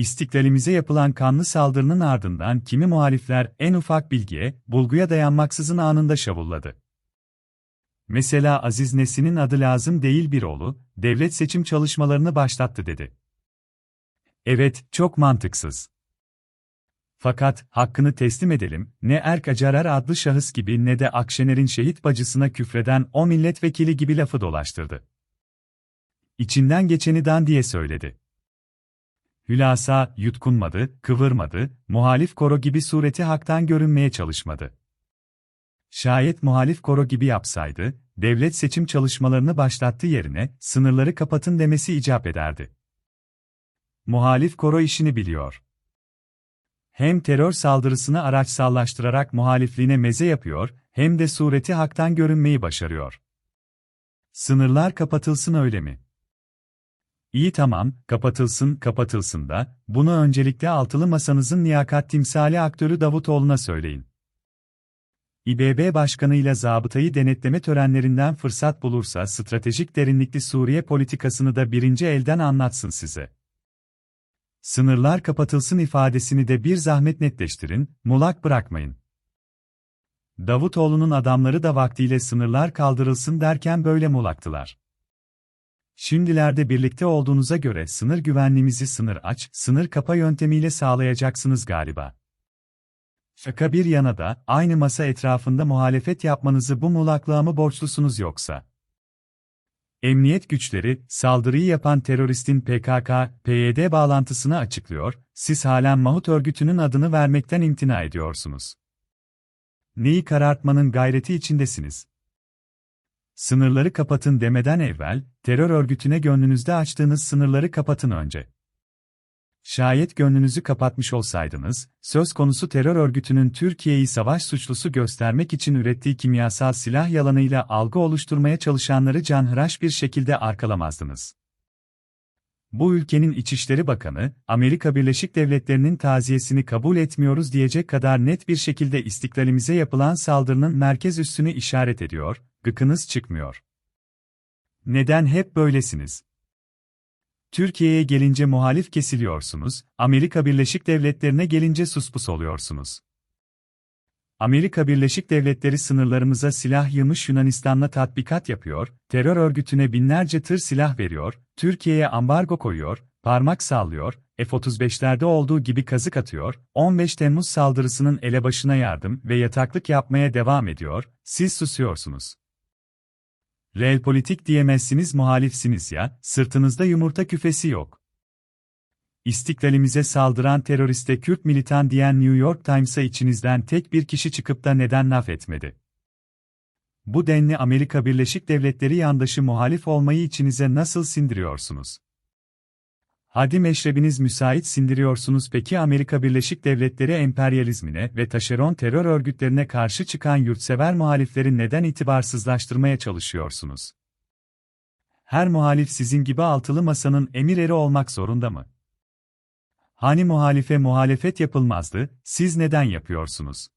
İstiklalimize yapılan kanlı saldırının ardından kimi muhalifler en ufak bilgiye, bulguya dayanmaksızın anında şavulladı. Mesela Aziz Nesin'in adı lazım değil bir oğlu, devlet seçim çalışmalarını başlattı dedi. Evet, çok mantıksız. Fakat, hakkını teslim edelim, ne Erk Acarer adlı şahıs gibi ne de Akşener'in şehit bacısına küfreden o milletvekili gibi lafı dolaştırdı. İçinden geçeni dan diye söyledi. Hülasa, yutkunmadı, kıvırmadı, muhalif koro gibi sureti haktan görünmeye çalışmadı. Şayet muhalif koro gibi yapsaydı, devlet seçim çalışmalarını başlattığı yerine, sınırları kapatın demesi icap ederdi. Muhalif koro işini biliyor. Hem terör saldırısını araçsallaştırarak muhalifliğine meze yapıyor, hem de sureti haktan görünmeyi başarıyor. Sınırlar kapatılsın öyle mi? İyi tamam, kapatılsın, kapatılsın da, bunu öncelikle altılı masanızın liyakat timsali aktörü Davutoğlu'na söyleyin. İBB Başkanı'yla zabıtayı denetleme törenlerinden fırsat bulursa stratejik derinlikli Suriye politikasını da birinci elden anlatsın size. Sınırlar kapatılsın ifadesini de bir zahmet netleştirin, mulak bırakmayın. Davutoğlu'nun adamları da vaktiyle sınırlar kaldırılsın derken böyle mulaktılar. Şimdilerde birlikte olduğunuza göre sınır güvenliğimizi sınır aç, sınır kapa yöntemiyle sağlayacaksınız galiba. Şaka bir yana da, aynı masa etrafında muhalefet yapmanızı bu mulaklığa mı borçlusunuz yoksa? Emniyet güçleri, saldırıyı yapan teröristin PKK, PYD bağlantısını açıklıyor, siz halen Mahut örgütünün adını vermekten imtina ediyorsunuz. Neyi karartmanın gayreti içindesiniz? Sınırları kapatın demeden evvel, terör örgütüne gönlünüzde açtığınız sınırları kapatın önce. Şayet gönlünüzü kapatmış olsaydınız, söz konusu terör örgütünün Türkiye'yi savaş suçlusu göstermek için ürettiği kimyasal silah yalanıyla algı oluşturmaya çalışanları canhıraş bir şekilde arkalamazdınız. Bu ülkenin İçişleri Bakanı, Amerika Birleşik Devletleri'nin taziyesini kabul etmiyoruz diyecek kadar net bir şekilde istiklalimize yapılan saldırının merkez üssünü işaret ediyor, gıkınız çıkmıyor. Neden hep böylesiniz? Türkiye'ye gelince muhalif kesiliyorsunuz, Amerika Birleşik Devletleri'ne gelince suspus oluyorsunuz. Amerika Birleşik Devletleri sınırlarımıza silah yığmış Yunanistan'la tatbikat yapıyor, terör örgütüne binlerce tır silah veriyor, Türkiye'ye ambargo koyuyor, parmak sallıyor, F-35'lerde olduğu gibi kazık atıyor, 15 Temmuz saldırısının elebaşına yardım ve yataklık yapmaya devam ediyor, siz susuyorsunuz. Reel politik diyemezsiniz muhalifsiniz ya, sırtınızda yumurta küfesi yok. İstiklalimize saldıran teröriste Kürt militan diyen New York Times'a içinizden tek bir kişi çıkıp da neden laf etmedi? Bu denli Amerika Birleşik Devletleri yandaşı muhalif olmayı içinize nasıl sindiriyorsunuz? Hadi meşrebiniz müsait sindiriyorsunuz peki Amerika Birleşik Devletleri emperyalizmine ve taşeron terör örgütlerine karşı çıkan yurtsever muhalifleri neden itibarsızlaştırmaya çalışıyorsunuz? Her muhalif sizin gibi altılı masanın emir eri olmak zorunda mı? Hani muhalife muhalefet yapılmazdı, siz neden yapıyorsunuz?